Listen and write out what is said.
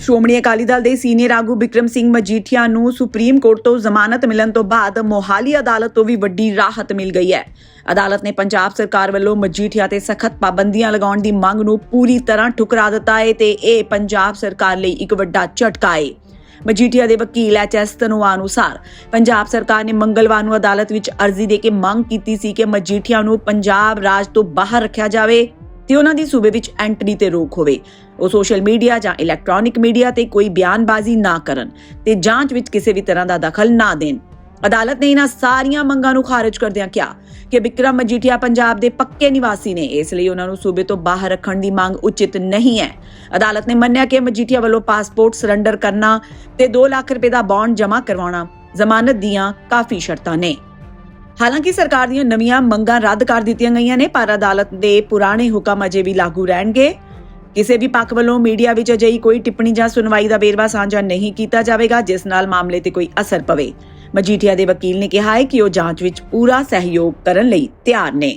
ਸ਼੍ਰੋਮਣੀ ਅਕਾਲੀ ਦਲ ਦੇ ਸੀਨੀਅਰ ਆਗੂ ਵਿਕਰਮ ਸਿੰਘ ਮਜੀਠੀਆ ਨੂੰ ਸੁਪਰੀਮ ਕੋਰਟ ਤੋਂ ਜ਼ਮਾਨਤ ਮਿਲਣ ਤੋਂ ਬਾਅਦ ਮੋਹਾਲੀ ਅਦਾਲਤ ਤੋਂ ਵੀ ਵੱਡੀ ਰਾਹਤ ਮਿਲ ਗਈ ਹੈ। ਅਦਾਲਤ ਨੇ ਪੰਜਾਬ ਸਰਕਾਰ ਵੱਲੋਂ ਮਜੀਠੀਆ ਤੇ ਸਖਤ ਪਾਬੰਦੀਆਂ ਲਗਾਉਣ ਦੀ ਮੰਗ ਨੂੰ ਪੂਰੀ ਤਰ੍ਹਾਂ ਠੁਕਰਾ ਦਿੱਤਾ ਹੈ ਤੇ ਇਹ ਪੰਜਾਬ ਸਰਕਾਰ ਲਈ ਇੱਕ ਵੱਡਾ ਝਟਕਾ ਹੈ। ਮਜੀਠੀਆ ਦੇ ਵਕੀਲ ਐਚਐਸ ਤਨਵਾ ਅਨੁਸਾਰ ਪੰਜਾਬ ਸਰਕਾਰ ਨੇ ਮੰਗਲਵਾਰ ਨੂੰ ਅਦਾਲਤ ਵਿੱਚ ਅਰਜ਼ੀ ਦੇ ਕੇ ਮੰਗ ਕੀਤੀ ਸੀ ਕਿ ਮਜੀਠੀਆ ਨੂੰ ਪੰਜਾਬ ਰਾਜ ਤੋਂ ਬਾਹਰ ਰੱਖਿਆ ਜਾਵੇ। ਤੇ ਉਹਨਾਂ ਦੀ ਸੂਬੇ ਵਿੱਚ ਐਂਟਰੀ ਤੇ ਰੋਕ ਹੋਵੇ। ਉਹ ਸੋਸ਼ਲ ਮੀਡੀਆ ਜਾਂ ਇਲੈਕਟ੍ਰੋਨਿਕ ਮੀਡੀਆ ਤੇ ਕੋਈ ਬਿਆਨਬਾਜ਼ੀ ਨਾ ਕਰਨ ਤੇ ਜਾਂਚ ਵਿੱਚ ਕਿਸੇ ਵੀ ਤਰ੍ਹਾਂ ਦਾ ਦਖਲ ਨਾ ਦੇਣ। ਅਦਾਲਤ ਨੇ ਇਹਨਾਂ ਸਾਰੀਆਂ ਮੰਗਾਂ ਨੂੰ ਖਾਰਜ ਕਰਦਿਆਂ ਕਿਹਾ ਕਿ ਵਿਕਰਮ ਮਜੀਠੀਆ ਪੰਜਾਬ ਦੇ ਪੱਕੇ ਨਿਵਾਸੀ ਨੇ। ਇਸ ਲਈ ਉਹਨਾਂ ਨੂੰ ਸੂਬੇ ਤੋਂ ਬਾਹਰ ਰੱਖਣ ਦੀ ਮੰਗ ਉਚਿਤ ਨਹੀਂ ਹੈ। ਅਦਾਲਤ ਨੇ ਮੰਨਿਆ ਕਿ ਮਜੀਠੀਆ ਵੱਲੋਂ ਪਾਸਪੋਰਟ ਸਰੈਂਡਰ ਕਰਨਾ ਤੇ 2 ਲੱਖ ਰੁਪਏ ਦਾ ਬੌਂਡ ਜਮ੍ਹਾਂ ਕਰਵਾਉਣਾ ਜ਼ਮਾਨਤ ਦੀਆਂ ਕਾਫੀ ਸ਼ਰਤਾਂ ਨੇ। ਹਾਲਾਂਕਿ ਸਰਕਾਰ ਦੀਆਂ ਨਵੀਆਂ ਮੰਗਾਂ ਰੱਦ ਕਰ ਦਿੱਤੀਆਂ ਗਈਆਂ ਨੇ, ਪਰ ਅਦਾਲਤ ਦੇ ਪੁਰਾਣੇ ਹੁਕਮ ਅਜੇ ਵੀ ਲਾਗੂ ਰਹਿਣਗੇ। ਕਿਸੇ ਵੀ ਪੱਖ ਵੱਲੋਂ ਮੀਡੀਆ ਵਿੱਚ ਅਜਿਹੀ ਕੋਈ ਟਿੱਪਣੀ ਜਾਂ ਸੁਣਵਾਈ ਦਾ ਵੇਰਵਾ ਸਾਂਝਾ ਨਹੀਂ ਕੀਤਾ ਜਾਵੇਗਾ, ਜਿਸ ਨਾਲ ਮਾਮਲੇ ਤੇ ਕੋਈ ਅਸਰ ਪਵੇ। ਮਜੀਠੀਆ ਦੇ ਵਕੀਲ ਨੇ ਕਿਹਾ ਹੈ ਕਿ ਉਹ ਜਾਂਚ ਵਿੱਚ ਪੂਰਾ ਸਹਿਯੋਗ ਕਰਨ ਲਈ ਤਿਆਰ ਨੇ।